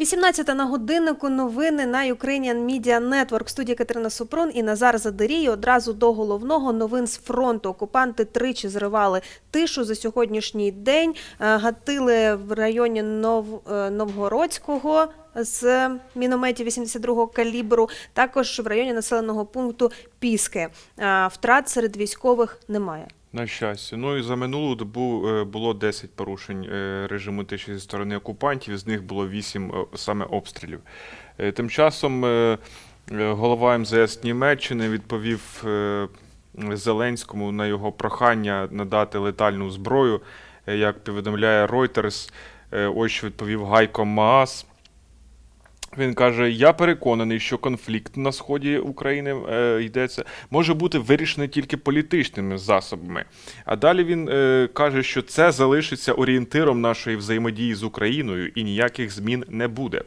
18 на годиннику новини на Ukrainian Media Network. В студії Катерина Супрун і Назар Задерій. Одразу до головного новин з фронту. Окупанти тричі зривали тишу за сьогоднішній день. Е, Гатили в районі Нов... е, Новгородського з мінометів 82-го калібру. Також в районі населеного пункту Піски. Е, Втрат серед військових немає. На щастя. Ну і за минулу добу е, було 10 порушень е, режиму тиші зі сторони окупантів, з них було 8 е, саме обстрілів. Тим часом голова МЗС Німеччини відповів Зеленському на його прохання надати летальну зброю. Як повідомляє Reuters, ось що відповів Гайко Маас. Він каже: Я переконаний, що конфлікт на сході України е, йдеться може бути вирішений тільки політичними засобами. А далі він е, каже, що це залишиться орієнтиром нашої взаємодії з Україною і ніяких змін не буде.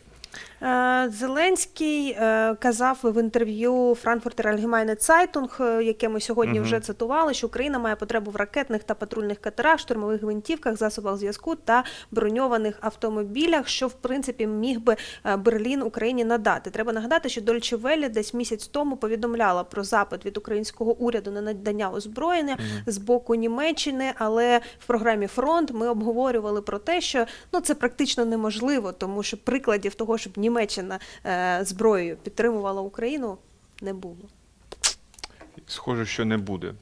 Е, Зеленський е, казав в інтерв'ю Frankfurter Allgemeine Zeitung, е, яке ми сьогодні Мгм. вже цитували, що Україна має потребу в ракетних та патрульних катерах, штурмових гвинтівках, засобах зв'язку та броньованих автомобілях, що в принципі міг би Берлін Україні надати. Треба нагадати, що Дольче Веллі десь місяць тому повідомляла про запит від українського уряду на надання озброєння з боку Німеччини, але в програмі Фронт ми обговорювали про те, що ну це практично неможливо, тому що прикладів того, щоб Німеччина е, зброєю підтримувала Україну, не було. Схоже, що не буде.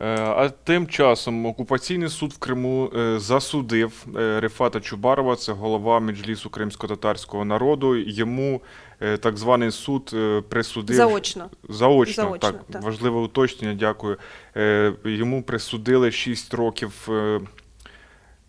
Е, А тим часом окупаційний суд в Криму е, засудив Рефата Чубарова, це голова Меджлісу кримсько-татарського народу. Йому так званий суд присудив Заочно. Заочно, Заочно, так, так. важливе уточнення, дякую. Йому присудили 6 років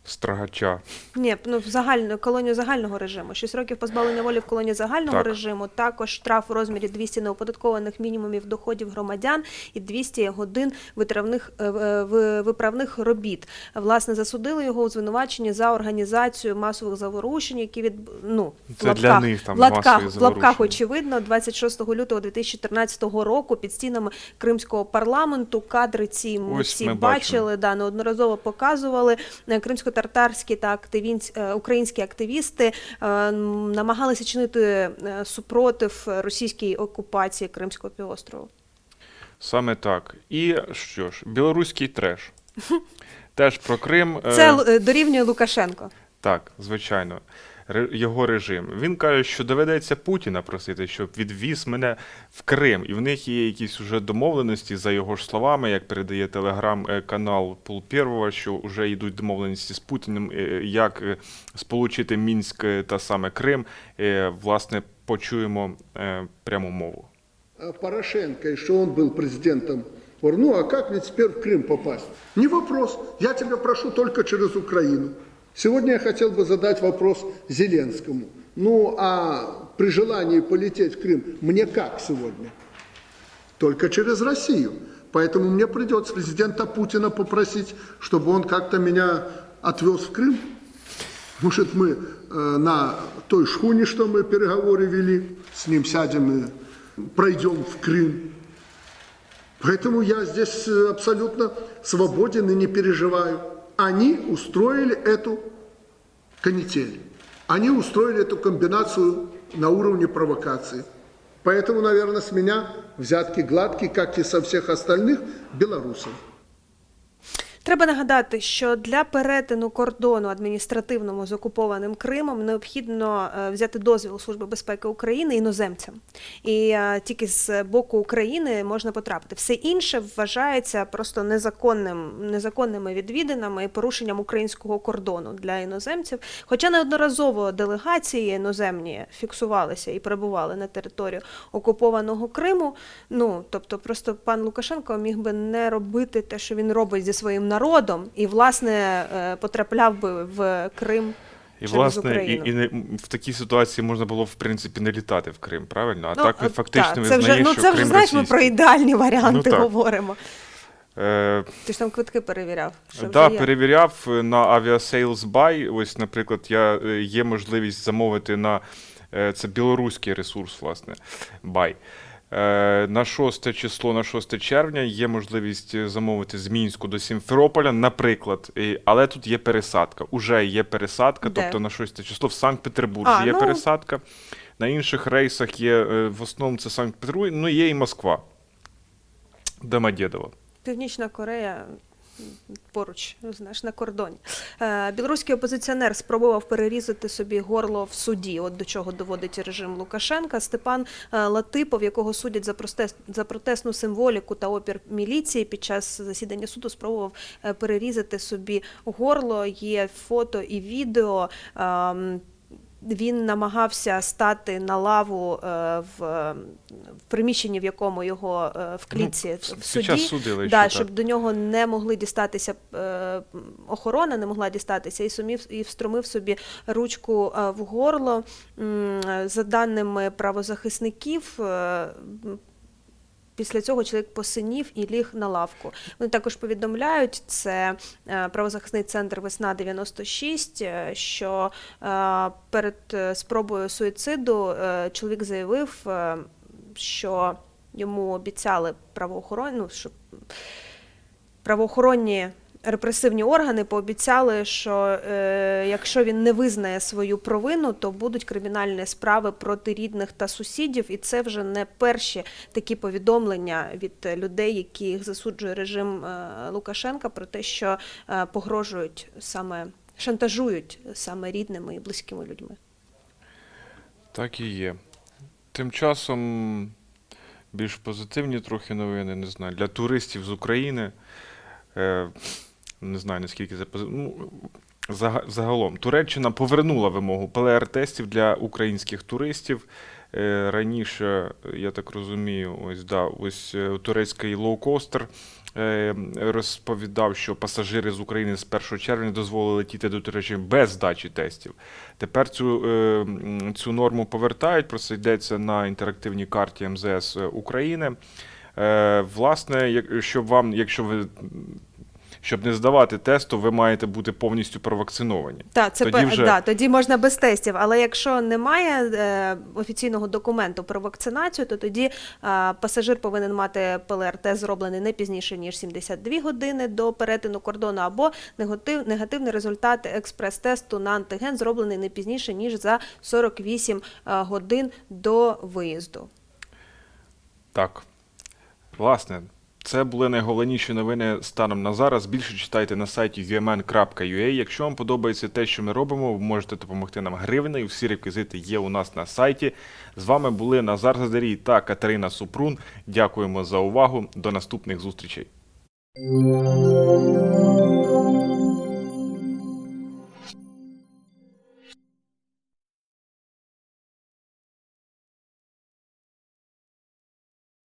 страгача. Ні, ну в загальну колонію загального режиму. 6 років позбавлення волі в колонії загального Так. режиму. Також штраф у розмірі 200 неоподаткованих мінімумів доходів громадян і 200 годин витравних е, е, ви- виправних робіт. Власне, засудили його у звинуваченні за організацію масових заворушень, які від ну Це лапках, для них там в лапках, в лапках очевидно, 26 лютого 2014 року під стінами кримського парламенту кадри ці ми Ось всі ми бачили, да, неодноразово показували. Е, Кримсько-татарські та активінсь, е, українські активісти е, намагалися чинити е, супротив російській окупації Кримського півострову. Саме так. І що ж, білоруський треш. Теж про Крим. Це дорівнює Лукашенко. Так, звичайно. Його режим. Він каже, що доведеться Путіна просити, щоб відвіз мене в Крим. І в них є якісь уже домовленості, за його ж словами, як передає телеграм-канал Пул Первого, що вже йдуть домовленості з Путіним, е, як е, сполучити Мінськ е, та саме Крим. Е, Власне, почуємо е, пряму мову. Порошенко, что он был президентом. Говорю, ну а как мне теперь в Крым попасть? Не вопрос, я тебя прошу только через Украину. Сегодня я хотел бы задать вопрос Зеленскому. Ну а при желании полететь в Крым, мне как сегодня? Только через Россию. Поэтому мне придется президента Путина попросить, чтобы он как-то меня отвез в Крым. Может, мы э, на той шхуне, что мы переговоры вели, с ним сядем и пройдем в Крым. Поэтому я здесь э, абсолютно свободен и не переживаю. Они устроили эту канитель. Они устроили эту комбинацию на уровне провокации. Поэтому, наверное, с меня взятки гладкие, как и со всех остальных белорусов. Треба нагадати, що для перетину кордону адміністративному з окупованим Кримом необхідно е, взяти дозвіл Служби безпеки України іноземцям, і е, тільки з боку України можна потрапити. Все інше вважається просто незаконним, незаконними відвідинами і порушенням українського кордону для іноземців. Хоча неодноразово делегації іноземні фіксувалися і перебували на територію окупованого Криму. Ну тобто, просто пан Лукашенко міг би не робити те, що він робить зі своїм народом, і власне е, потрапляв би в Крим. І через власне, і, Україну. і не, в такій ситуації можна було в принципі не літати в Крим, правильно? А Ну, так фактично так, це визнає, вже, ну, що це Крим вже знаєш, ми про ідеальні варіанти Ну, говоримо. Е, Ти ж там квитки перевіряв. Що Да, перевіряв на Aviasales Buy. Ось, наприклад, я, е, є можливість замовити на е, це білоруський ресурс, власне, Buy. Е, На 6 число, на 6 червня є можливість е, замовити з Мінську до Сімферополя, наприклад. Але тут є пересадка. Уже є пересадка, Де? тобто на 6 число в Санкт-Петербурзі є ну. пересадка. На інших рейсах є е, в основному це Санкт-Петербург, ну є і Москва. Домодєдово. Північна Корея поруч, знаєш, на кордоні. Е, білоруський опозиціонер спробував перерізати собі горло в суді. От до чого доводить режим Лукашенка. Степан е, Латипов, якого судять за, простес, за протестну символіку та опір міліції, під час засідання суду спробував е, перерізати собі горло. Є фото і відео. Він намагався стати на лаву е, в, е, в приміщенні, в якому його е, в клітці Ну, в суді, судили, да, щоб так. до нього не могли дістатися охорона, не могла дістатися, і сумів і встромив собі ручку в горло. За даними правозахисників. Після цього чоловік посинів і ліг на лавку. Вони також повідомляють, це е, правозахисний центр Весна 96, е, що е, перед спробою суїциду чоловік заявив, що йому обіцяли правоохоронну, ну, що правоохоронні репресивні органи пообіцяли, що е, якщо він не визнає свою провину, то будуть кримінальні справи проти рідних та сусідів. І це вже не перші такі повідомлення від людей, яких засуджує режим е, Лукашенка, про те, що е, погрожують саме шантажують саме рідними і близькими людьми. Так і є. Тим часом більш позитивні трохи новини, не знаю. Для туристів з України. Е, не знаю, наскільки це ну, загалом. Туреччина повернула вимогу ПЛР-тестів для українських туристів. Е, раніше, я так розумію, ось да, ось е, турецький лоукостер е, розповідав, що пасажири з України з 1 червня дозволили летіти до Туреччини без здачі тестів. Тепер цю, цю норму повертають, про це йдеться на інтерактивній карті МЗС України. Власне, щоб вам, якщо ви. Щоб не здавати тесту, ви маєте бути повністю провакциновані. Так, це Тоді вже- да, тоді можна без тестів. Але якщо немає е, офіційного документу про вакцинацію, то тоді е, пасажир повинен мати ПЛР-тест зроблений не пізніше ніж 72 години до перетину кордону, або негатив, негативний результат експрес-тесту на антиген зроблений не пізніше ніж за 48 е, годин до виїзду. Так. Власне, це були найголовніші новини станом на зараз. Більше читайте на сайті vmn.ua. Якщо вам подобається те, що ми робимо, ви можете допомогти нам гривнею. Всі реквізити є у нас на сайті. З вами були Назар Задарій та Катерина Супрун. Дякуємо за увагу. До наступних зустрічей.